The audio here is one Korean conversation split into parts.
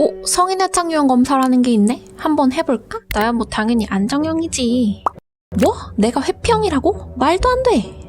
오, 성인 애착 유형 검사라는 게 있네? 한번 해볼까? 나야 뭐 당연히 안정형이지. 뭐? 내가 회피형이라고? 말도 안 돼.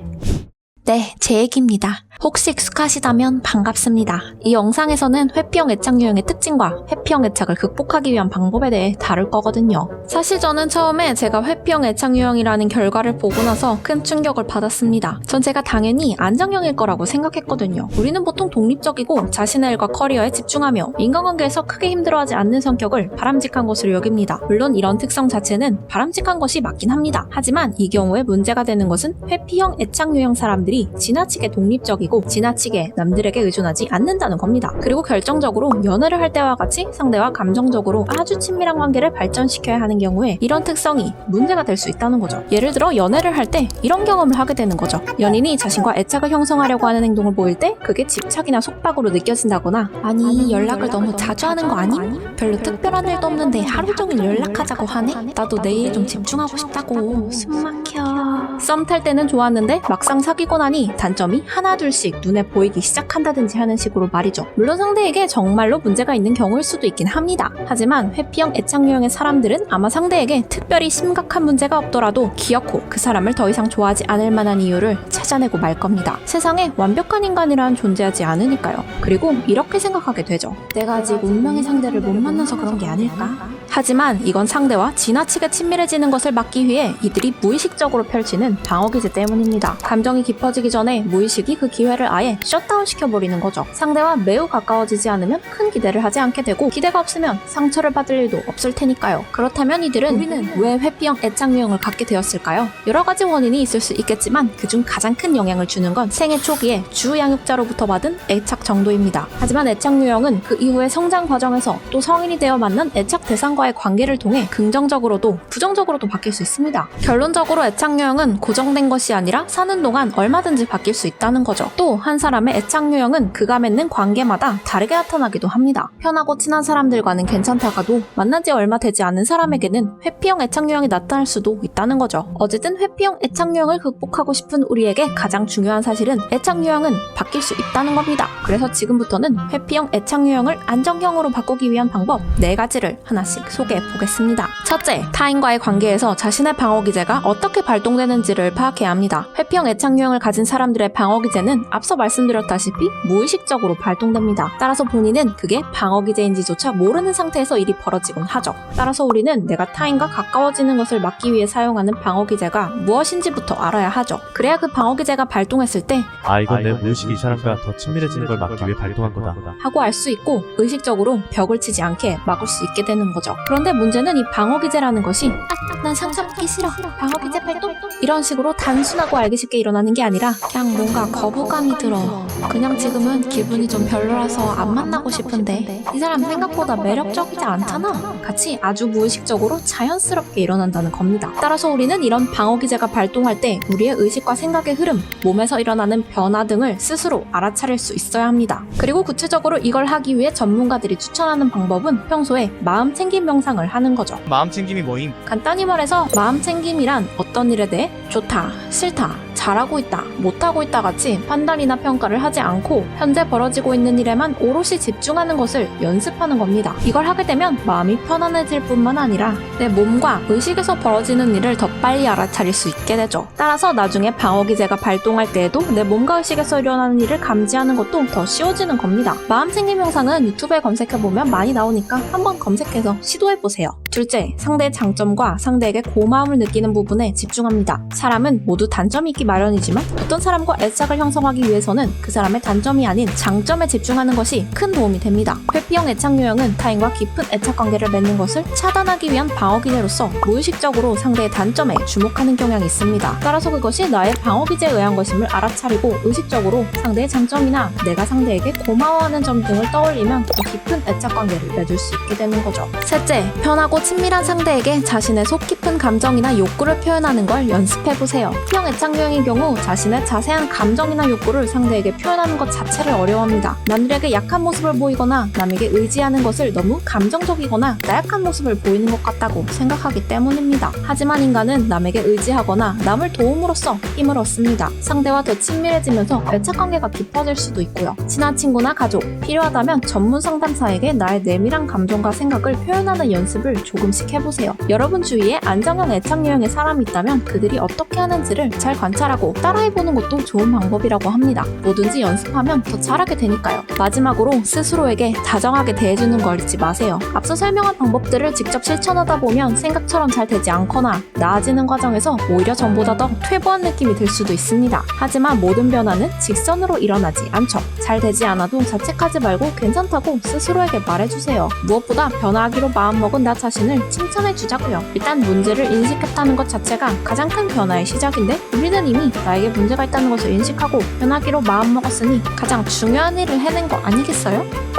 네, 제 얘기입니다. 혹시 익숙하시다면 반갑습니다. 이 영상에서는 회피형 애착 유형의 특징과 회피형 애착을 극복하기 위한 방법에 대해 다룰 거거든요. 사실 저는 처음에 제가 회피형 애착 유형이라는 결과를 보고 나서 큰 충격을 받았습니다. 전 제가 당연히 안정형일 거라고 생각했거든요. 우리는 보통 독립적이고 자신의 일과 커리어에 집중하며 인간관계에서 크게 힘들어하지 않는 성격을 바람직한 것으로 여깁니다. 물론 이런 특성 자체는 바람직한 것이 맞긴 합니다. 하지만 이 경우에 문제가 되는 것은 회피형 애착 유형 사람들이 지나치게 독립적이고 지나치게 남들에게 의존하지 않는다는 겁니다. 그리고 결정적으로 연애를 할 때와 같이 상대와 감정적으로 아주 친밀한 관계를 발전시켜야 하는 경우에 이런 특성이 문제가 될 수 있다는 거죠. 예를 들어 연애를 할 때 이런 경험을 하게 되는 거죠. 연인이 자신과 애착을 형성하려고 하는 행동을 보일 때 그게 집착이나 속박으로 느껴진다거나 아니 연락을 너무 자주 하는 거 아님? 별로 특별한 일도 없는데 하루 종일 연락하자고 하네? 나도 내일 좀 집중하고 싶다고 숨 막혀 썸 탈 때는 좋았는데 막상 사귀고 나니 단점이 하나 둘씩 눈에 보이기 시작한다든지 하는 식으로 말이죠. 물론 상대에게 정말로 문제가 있는 경우일 수도 있긴 합니다. 하지만 회피형 애착 유형의 사람들은 아마 상대에게 특별히 심각한 문제가 없더라도 기어코 그 사람을 더 이상 좋아하지 않을 만한 이유를 찾아내고 말 겁니다. 세상에 완벽한 인간이란 존재하지 않으니까요. 그리고 이렇게 생각하게 되죠. 내가 아직 운명의 상대를 못 만나서 그런 게 아닐까 하지만 이건 상대와 지나치게 친밀해지는 것을 막기 위해 이들이 무의식적으로 펼치는 방어기제 때문입니다. 감정이 깊어지기 전에 무의식이 그 기회를 아예 셧다운 시켜버리는 거죠. 상대와 매우 가까워지지 않으면 큰 기대를 하지 않게 되고 기대가 없으면 상처를 받을 일도 없을 테니까요. 그렇다면 이들은 우리는 왜 회피형 애착 유형을 갖게 되었을까요? 여러 가지 원인이 있을 수 있겠지만 그중 가장 큰 영향을 주는 건 생애 초기에 주 양육자로부터 받은 애착 정도입니다. 하지만 애착 유형은 그 이후의 성장 과정에서 또 성인이 되어 만난 애착 대상 과의 관계를 통해 긍정적으로도 부정적으로도 바뀔 수 있습니다. 결론적으로 애착 유형은 고정된 것이 아니라 사는 동안 얼마든지 바뀔 수 있다는 거죠. 또 한 사람의 애착 유형은 그가 맺는 관계마다 다르게 나타나기도 합니다. 편하고 친한 사람들과는 괜찮다가도 만난 지 얼마 되지 않은 사람에게는 회피형 애착 유형이 나타날 수도 있다는 거죠. 어쨌든 회피형 애착 유형을 극복하고 싶은 우리에게 가장 중요한 사실은 애착 유형은 바뀔 수 있다는 겁니다. 그래서 지금부터는 회피형 애착 유형을 안정형으로 바꾸기 위한 방법 4가지를 하나씩 소개해 보겠습니다. 첫째, 타인과의 관계에서 자신의 방어 기제가 어떻게 발동되는지를 파악해야 합니다. 회피형 애착 유형을 가진 사람들의 방어 기제는 앞서 말씀드렸다시피 무의식적으로 발동됩니다. 따라서 본인은 그게 방어 기제인지조차 모르는 상태에서 일이 벌어지곤 하죠. 따라서 우리는 내가 타인과 가까워지는 것을 막기 위해 사용하는 방어 기제가 무엇인지부터 알아야 하죠. 그래야 그 방어 기제가 발동했을 때 아 이건 내 무의식이 이 사람과 더 친밀해지는 걸 막기 위해 발동한 거다. 하고 알 수 있고 의식적으로 벽을 치지 않게 막을 수 있게 되는 거죠. 그런데 문제는 이 방어 기제라는 것이 아, 난 상처 받기 싫어. 방어 기제 발동? 이런 식으로 단순하고 알기 쉽게 일어나는 게 아니라 그냥 뭔가 거부감이 들어. 그냥 지금은 기분이 좀 별로라서 안 만나고 싶은데 이 사람 생각보다 매력적이지 않잖아. 같이 아주 무의식적으로 자연스럽게 일어난다는 겁니다. 따라서 우리는 이런 방어 기제가 발동할 때 우리의 의식과 생각의 흐름, 몸에서 일어나는 변화 등을 스스로 알아차릴 수 있어야 합니다. 그리고 구체적으로 이걸 하기 위해 전문가들이 추천하는 방법은 평소에 마음 챙김 명상을 하는 거죠. 마음 챙김이 뭐임? 간단히 말해서 마음 챙김이란 어떤 일에 대해 좋다, 싫다, 잘하고 있다, 못하고 있다 같이 판단이나 평가를 하지 않고 현재 벌어지고 있는 일에만 오롯이 집중하는 것을 연습하는 겁니다. 이걸 하게 되면 마음이 편안해질 뿐만 아니라 내 몸과 의식에서 벌어지는 일을 더 빨리 알아차릴 수 있게 되죠. 따라서 나중에 방어기제가 발동할 때에도 내 몸과 의식에서 일어나는 일을 감지하는 것도 더 쉬워지는 겁니다. 마음 챙김 영상은 유튜브에 검색해보면 많이 나오니까 한번 검색해서 시도해보세요. 둘째, 상대의 장점과 상대에게 고마움을 느끼는 부분에 집중합니다. 사람은 모두 단점이 있기 마련이지만 어떤 사람과 애착을 형성하기 위해서는 그 사람의 단점이 아닌 장점에 집중하는 것이 큰 도움이 됩니다. 회피형 애착 유형은 타인과 깊은 애착 관계를 맺는 것을 차단하기 위한 방어 기제로서 무의식적으로 상대의 단점에 주목하는 경향이 있습니다. 따라서 그것이 나의 방어 기제에 의한 것임을 알아차리고 의식적으로 상대의 장점이나 내가 상대에게 고마워하는 점 등을 떠올리면 더 깊은 애착 관계를 맺을 수 있게 되는 거죠. 셋째, 편하고 친밀한 상대에게 자신의 속 깊은 감정이나 욕구를 표현하는 걸 연습해보세요. B형 애착 유형의 경우 자신의 자세한 감정이나 욕구를 상대에게 표현하는 것 자체를 어려워합니다. 남들에게 약한 모습을 보이거나 남에게 의지하는 것을 너무 감정적이거나 나약한 모습을 보이는 것 같다고 생각하기 때문입니다. 하지만 인간은 남에게 의지하거나 남을 도움으로써 힘을 얻습니다. 상대와 더 친밀해지면서 애착 관계가 깊어질 수도 있고요. 친한 친구나 가족, 필요하다면 전문 상담사에게 나의 내밀한 감정과 생각을 표현하는 연습을 조금씩 해보세요. 여러분 주위에 안정형 애착 유형의 사람이 있다면 그들이 어떻게 하는지를 잘 관찰하고 따라해보는 것도 좋은 방법이라고 합니다. 뭐든지 연습하면 더 잘하게 되니까요. 마지막으로 스스로에게 다정하게 대해주는 걸 잊지 마세요. 앞서 설명한 방법들을 직접 실천하다 보면 생각처럼 잘 되지 않거나 나아지는 과정에서 오히려 전보다 더 퇴보한 느낌이 들 수도 있습니다. 하지만 모든 변화는 직선으로 일어나지 않죠. 잘 되지 않아도 자책하지 말고 괜찮다고 스스로에게 말해주세요. 무엇보다 변화하기로 마음먹은 나 자신을 칭찬해 주자고요. 일단 문제를 인식했다는 것 자체가 가장 큰 변화의 시작인데 우리는 이미 나에게 문제가 있다는 것을 인식하고 변하기로 마음먹었으니 가장 중요한 일을 해낸 거 아니겠어요?